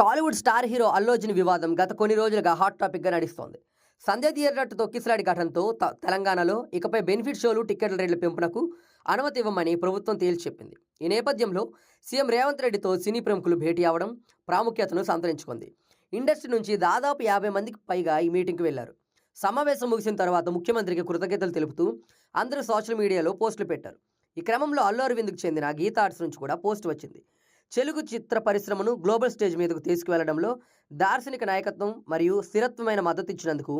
Tollywood star hero Allu వివాదం గత కొన్ని రోజులుగా హాట్ టాపిక్గా నడుస్తోంది. సంధ్య థియేటర్తో కిసలాడి ఘటనతో తెలంగాణలో ఇకపై బెనిఫిట్ షోలు టికెట్ల రేట్ల పెంపునకు అనుమతి ఇవ్వమని ప్రభుత్వం తేల్చి చెప్పింది. ఈ నేపథ్యంలో సీఎం రేవంత్ రెడ్డితో సినీ ప్రముఖులు భేటీ అవడం ప్రాముఖ్యతను సంతరించుకుంది. ఇండస్ట్రీ నుంచి దాదాపు యాభై మందికి పైగా ఈ మీటింగ్కి వెళ్ళారు. సమావేశం ముగిసిన తర్వాత ముఖ్యమంత్రికి కృతజ్ఞతలు తెలుపుతూ అందరూ సోషల్ మీడియాలో పోస్టులు పెట్టారు. ఈ క్రమంలో అల్లు అరవింద్కు చెందిన గీతా ఆర్ట్స్ నుంచి కూడా పోస్ట్ వచ్చింది. తెలుగు చిత్ర పరిశ్రమను గ్లోబల్ స్టేజ్ మీదకు తీసుకువెళ్ళడంలో దార్శనిక నాయకత్వం మరియు స్థిరత్వమైన మద్దతు ఇచ్చినందుకు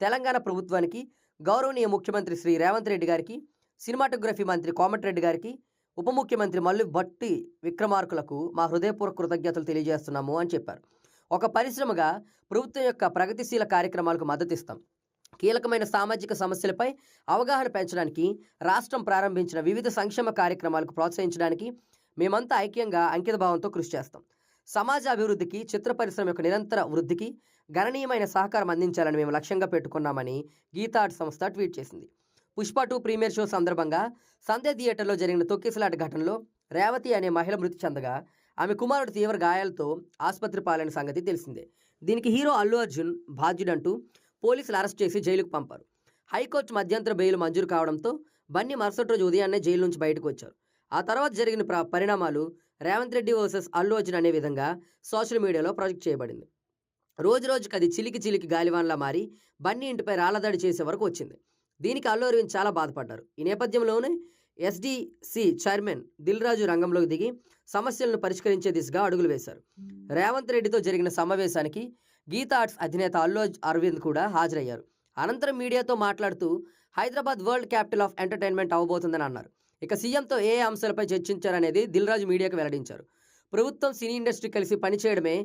తెలంగాణ ప్రభుత్వానికి గౌరవనీయ ముఖ్యమంత్రి శ్రీ రేవంత్ రెడ్డి గారికి సినిమాటోగ్రఫీ మంత్రి కోమటిరెడ్డి గారికి ఉప ముఖ్యమంత్రి మల్లు భట్టి విక్రమార్కులకు మా హృదయపూర్వక కృతజ్ఞతలు తెలియజేస్తున్నాము అని చెప్పారు. ఒక పరిశ్రమగా ప్రభుత్వం యొక్క ప్రగతిశీల కార్యక్రమాలకు మద్దతిస్తాం కీలకమైన సామాజిక సమస్యలపై అవగాహన పెంచడానికి రాష్ట్రం ప్రారంభించిన వివిధ సంక్షేమ కార్యక్రమాలకు ప్రోత్సహించడానికి మేమంతా ఐక్యంగా అంకితభావంతో కృషి చేస్తాం. సమాజ అభివృద్ధికి చిత్ర పరిశ్రమ యొక్క నిరంతర వృద్ధికి గణనీయమైన సహకారం అందించాలని మేము లక్ష్యంగా పెట్టుకున్నామని గీతాట్ సంస్థ ట్వీట్ చేసింది. పుష్ప టూ ప్రీమియర్ షో సందర్భంగా సంధ్య థియేటర్లో జరిగిన తొక్కిసలాట ఘటనలో రేవతి అనే మహిళ మృతి చెందగా ఆమె కుమారుడు తీవ్ర గాయాలతో ఆసుపత్రి పాలైన సంగతి తెలిసిందే. దీనికి హీరో అల్లు అర్జున్ బాధ్యుడంటూ పోలీసులు అరెస్ట్ చేసి జైలుకు పంపారు. హైకోర్టు మధ్యంతర బెయిల్ మంజూరు కావడంతో బన్నీ మరుసటి రోజు ఉదయాన్నే జైలు నుంచి బయటకు వచ్చారు. ఆ తర్వాత జరిగిన పరిణామాలు రేవంత్ రెడ్డి వర్సెస్ అల్లు అర్జున్ అనే విధంగా సోషల్ మీడియాలో ప్రాజెక్ట్ చేయబడింది. రోజు రోజుకి అది చిలికి చిలికి గాలివాన్లా మారి బన్నీ ఇంటిపై రాళ్ళదాడి చేసే వరకు వచ్చింది. దీనికి అల్లు అరవింద్ చాలా బాధపడ్డారు. ఈ నేపథ్యంలోనే ఎస్డిసి చైర్మన్ దిల్ రాజు రంగంలోకి దిగి సమస్యలను పరిష్కరించే దిశగా అడుగులు వేశారు. రేవంత్ రెడ్డితో జరిగిన సమావేశానికి గీతా ఆర్ట్స్ అధినేత అల్లు అర్జ్- అరవింద్ కూడా హాజరయ్యారు. అనంతరం మీడియాతో మాట్లాడుతూ Hyderabad world capital of entertainment అవబోతుందని అన్నారు. ఇక సీఎంతో ఏ అంశాలపై చర్చించారనేది దిల్ రాజు మీడియాకు వెల్లడించారు. ప్రభుత్వం సినీ ఇండస్ట్రీ కలిసి పనిచేయడమే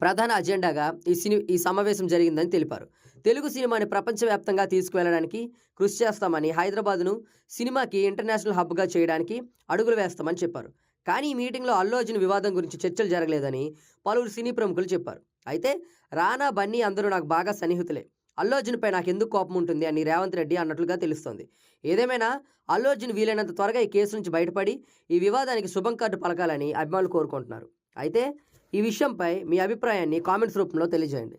ప్రధాన అజెండాగా ఈ సినీ ఈ సమావేశం జరిగిందని తెలిపారు. తెలుగు సినిమాని ప్రపంచవ్యాప్తంగా తీసుకువెళ్ళడానికి కృషి చేస్తామని హైదరాబాద్ను సినిమాకి ఇంటర్నేషనల్ హబ్గా చేయడానికి అడుగులు వేస్తామని చెప్పారు. కానీ ఈ మీటింగ్లో అల్లు అర్జున్ వివాదం గురించి చర్చలు జరగలేదని పలువురు సినీ ప్రముఖులు చెప్పారు. అయితే రానా బన్నీ అందరూ నాకు బాగా సన్నిహితులే. అల్లు అర్జున్పై నాకు ఎందుకు కోపం ఉంటుంది అని రేవంత్ రెడ్డి అన్నట్లుగా తెలుస్తోంది. ఏదేమైనా అల్లు అర్జున్ వీలైనంత త్వరగా ఈ కేసు నుంచి బయటపడి ఈ వివాదానికి శుభం కార్డు పలకాలని అభిమానులు కోరుకుంటున్నారు. అయితే ఈ విషయంపై మీ అభిప్రాయాన్ని కామెంట్స్ రూపంలో తెలియజేయండి.